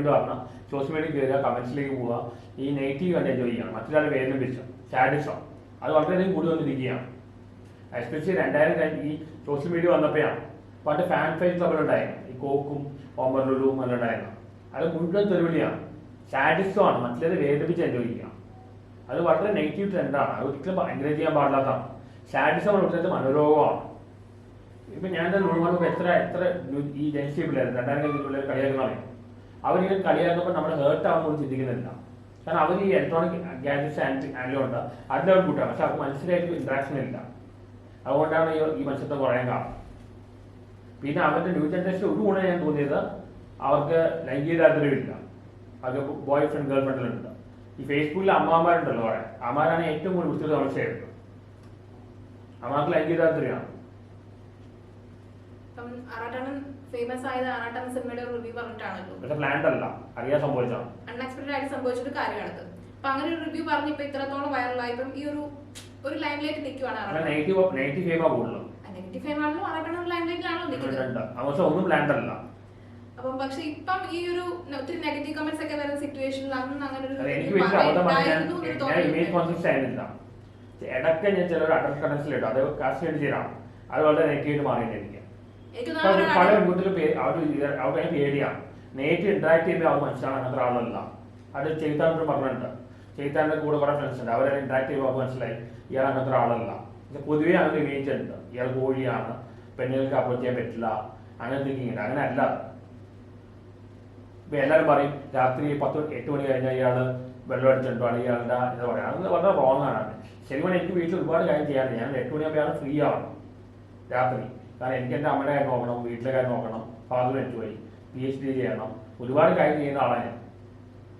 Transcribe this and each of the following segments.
കൊണ്ട് പറഞ്ഞാൽ social media കയറുക കമന്റ്സിലേക്ക് പോവുക ഈ നെഗറ്റീവ് കണ്ടെ എൻജോയ് ചെയ്യണം. മറ്റൊരാൾ വേദനിപ്പിച്ചു സാഡിസം അത് വളരെയധികം കൂടി വന്നിരിക്കുകയാണ് എസ്പെഷ്യലി രണ്ടായിരം കഴിഞ്ഞ് ഈ സോഷ്യൽ മീഡിയ വന്നപ്പോഴാണ് പണ്ട് ഫാൻ ഫൈറ്റ് തമ്മിലുണ്ടായിരുന്നു ഈ കോക്കും ഓമർ ലുലുവും എല്ലാം ഉണ്ടായിരുന്നു. അത് മുഴുവൻ തെരുവിളിയാണ്. സാഡിസമാണ് മറ്റുള്ളവരെ വേദനിപ്പിച്ച് എൻജോയ് ചെയ്യുക. അത് വളരെ നെഗറ്റീവ് ട്രെൻഡാണ് അത് ഒരിക്കലും എൻകറേജ് ചെയ്യാൻ പാടില്ലാത്തതാണ്. സാഡിസം ഇവിടുത്തെ മനോരോഗമാണ്. ഇപ്പൊ ഞാൻ തന്നെ ഉൾമാർക്ക് എത്ര എത്ര ഈ ജനിച്ച പിള്ളേർ രണ്ടായിരം കഴിഞ്ഞ പിള്ളേർ കളിയാക്കുന്ന അറിയാം അവരിങ്ങനെ കളിയാക്കുമ്പോൾ നമ്മൾ ഹേർട്ട് ആകുമ്പോൾ ചിന്തിക്കുന്നില്ല. കാരണം അവർ ഈ ഇലക്ട്രോണിക് ഗാഡ്ജറ്റ്സ് അതിന്റെ അവർ കൂട്ടാണ്. പക്ഷെ അവർക്ക് മനസ്സിലായിട്ട് ഇൻട്രാക്ഷൻ ഇല്ല. അതുകൊണ്ടാണ് ഈ മനുഷ്യത്വം കുറയാൻ കാരണം. പിന്നെ അവരുടെ ന്യൂ ജനറേഷൻ ഒരു ഗുണം ഞാൻ തോന്നിയത് അവർക്ക് ലൈംഗിക താല്പര്യമില്ല അവർക്ക് ബോയ് ഫ്രണ്ട് ഗേൾ ഫ്രണ്ടിലുണ്ട് ഈ ഫേസ്ബുക്കിൽ അമ്മമാരുണ്ടല്ലോ പറയാൻ അമ്മമാരാണ് ഏറ്റവും കൂടുതൽ വൃത്തിയുടെ ചെയ്യുന്നത്. അമ്മമാർക്ക് ലൈംഗിക താല്പര്യമാണ്. ഫേമസ് ആയത് ആറാട്ടം സിനിമയുടെ റിവ്യൂ പറഞ്ഞിട്ടാണല്ലോ. പ്ലാൻഡ് അല്ല. അറിയാൻ സംഭവിച്ചതാണ്. അൺഎക്സ്പെക്ടഡ് ആയിട്ട് സംഭവിച്ചൊരു കാര്യമാണത്. അപ്പൊ അങ്ങനെ ഒരു റിവ്യൂ പറഞ്ഞ് ഇപ്പൊ ഇത്രത്തോളം വൈറലായി ഇപ്പം ഈ ഒരു ഒരു ലൈനിലേക്ക് നിൽക്കുവാണ് അങ്ങനെ നെഗറ്റീവ് നെഗറ്റീവ് ഫേമാ കൂടുതലും. നെഗറ്റീവ് ഫെയിം ആണല്ലോ ആറാട്ടം ഒരു ലൈനിലേക്കാണല്ലോ നിൽക്കുന്നത് ഒന്നും പ്ലാൻഡ് അല്ല. അപ്പം പക്ഷെ ഇപ്പം ഈ ഒരു ഒത്തിരി നെഗറ്റീവ് കമന്റ്സ് ഒക്കെ വരുന്ന സിറ്റുവേഷനിൽ അന്ന് അങ്ങനെ ഒരു ഇടയ്ക്ക് ഞാൻ ചിലർ അഡൽ കണൻസിലിട്ടു അത് കാസ്റ്റ് ചെയ്യണം. അത് വളരെ നെഗറ്റീവായിട്ട് മാറിയിട്ട് എനിക്ക് പല അവർക്ക് പേടിയാണ് നേരിട്ട് ഇന്ററാക്ട് ചെയ്യുമ്പോൾ അവർ മനസ്സിലാണ് അങ്ങനത്തെ ആളല്ല അത് ചെയ്താണ്ട് പറഞ്ഞിട്ടുണ്ട്. ചെയ്താന്റെ കൂടെ കുറെ ഫ്രണ്ട്സ് ഉണ്ട്. അവരെ ഇന്ററാക്ട് ചെയ്യുമ്പോൾ മനസ്സിലായി ഇയാൾ അങ്ങനത്തെ ആളല്ല പൊതുവേ അങ്ങനെ ഇമേജ് ഉണ്ട് ഇയാൾ കോഴിയാണ് പെണ്ണുങ്ങൾക്ക് അപ്രോച്ച് ചെയ്യാൻ പറ്റില്ല അങ്ങനെ തിങ്കിങ് ഉണ്ട്. അങ്ങനെ അല്ല. ഇപ്പൊ എല്ലാവരും പറയും രാത്രി പത്ത് എട്ട് മണി കഴിഞ്ഞാൽ ഇയാൾ വെള്ളം അടിച്ചിട്ടുണ്ടോ അല്ലെങ്കിൽ ഇയാളുടെ എന്താ പറയുക അത് വളരെ റോങ് ആണ്. ശരിക്കും എനിക്ക് വീട്ടിൽ ഒരുപാട് കാര്യം ചെയ്യാറുണ്ട് ഞാൻ എട്ട് മണിയാകുമ്പോൾ ഫ്രീ ആവണം. രാത്രി. കാരണം എനിക്ക് എന്റെ അമ്മയുടെ കാര്യം നോക്കണം വീട്ടിലെ കാര്യം നോക്കണം ഫാദർ പോയി പി എച്ച് ഡി ചെയ്യണം ഒരുപാട് കാര്യം ചെയ്യുന്ന ആളാണ് ഞാൻ.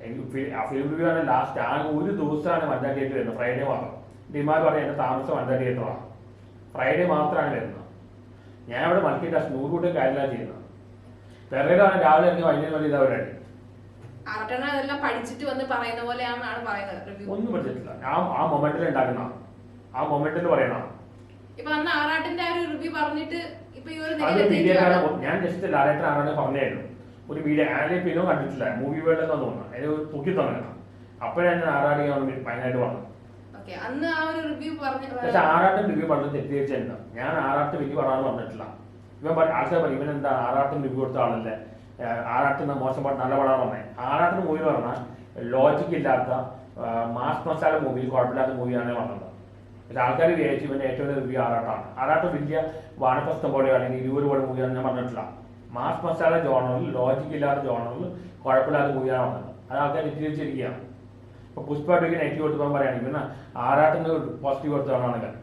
എനിക്ക് ഫിലിം റിവ്യൂ ആണ് ലാസ്റ്റ് ആ ഒരു ദിവസമാണ് വനിതാ തിയേറ്റർ വരുന്നത് ഫ്രൈഡേ മാത്രം. ഡിമാർ പറഞ്ഞ എന്റെ താമസം വനിതാ തിയേറ്ററാണ് ഫ്രൈഡേ മാത്രമാണ് വരുന്നത്. ഞാൻ അവിടെ മൾട്ടി ടാസ്ക് നൂറ് കൂട്ടം കാര്യമില്ല ചെയ്യുന്നത് പെരയിലാണ് രാവിലെ ഇറങ്ങി വൈകുന്നേരം വരെ ഇതാ പരിപാടി. പഠിച്ചിട്ട് വന്ന് പറയുന്ന പോലെയാണെന്നാണ് പറയുന്നത് ഒന്നും പഠിച്ചിട്ടില്ല. ആ ആ മൊമെന്റിൽ ഉണ്ടാക്കുന്ന ആ മൊമെന്റിൽ പറയണ ഇപ്പൊ അന്ന് ആറാട്ടിന്റെ ആ ഒരു റിവ്യൂ പറഞ്ഞിട്ട് ഇപ്പൊ ഈ ഒരു അത് നിലയിലെത്തിയിരിക്കുകയാണ്. വീഡിയോ ഞാൻ ജസ്റ്റ് ലാലേട്ടൻ ആരാണ് പറഞ്ഞായിരുന്നു. ഒരു വീഡിയോ ആരെ പിന്നെ കണ്ടിട്ടില്ല. മൂവി വേൾഡ് എന്ന് തോന്നുന്നു. അതിന് തൂക്കി തന്നേക്കണം അപ്പോഴാണ് ആറാടി ഭയങ്കരമായിട്ട് പറഞ്ഞത് ഓക്കെ അന്ന് ആ ഒരു റിവ്യൂ പറഞ്ഞ പക്ഷെ ആറാട്ടും റിവ്യൂ പറഞ്ഞത് തെറ്റിദ്ധരിച്ചിട്ടുണ്ട് ഞാൻ ആറാട്ട് റിവ്യൂ പറയാൻ പറഞ്ഞിട്ടില്ല ഇവൻ പറ- ആൾക്കാർ പറയും ഇവൻ എന്താ ആറാട്ടും റിവ്യൂ കൊടുത്ത ആളല്ലേ? ഏഹ് ആറാട്ടിന് മോശം പാട്ട് നല്ല പടം പറഞ്ഞത് ആറാട്ടിന് മൂവി പറഞ്ഞാൽ ലോജിക് ഇല്ലാത്ത മാസ് മസാല മൂവി കുഴപ്പമില്ലാത്ത മൂവിയാണ് പറഞ്ഞത്. ആൾക്കാർ വിചാരിച്ചു ഇവന്റെ ഏറ്റവും വലിയ ആറാട്ടാണ്. ആറാട്ട് വലിയ വാനപ്രസ്ഥം പോലെയോ അല്ലെങ്കിൽ ഇരുപത് പോലെ മൂവിയാണ് ഞാൻ പറഞ്ഞിട്ടില്ല. മാസ് മസാല ജോണറിൽ ലോജിക് ഇല്ലാത്ത ജോണറിൽ കുഴപ്പമില്ലാത്ത മൂവിയാണ് പറഞ്ഞത് അത് ആൾക്കാർ തെറ്റിദ്ധരിച്ചിരിക്കുകയാണ് ഇപ്പൊ പുഷ്പ നെഗറ്റീവ് കൊടുത്തപ്പോൾ പറയുകയാണെങ്കിൽ ഇവന് ആറാട്ടിന് പോസിറ്റീവ് കൊടുത്തതാണെങ്കിൽ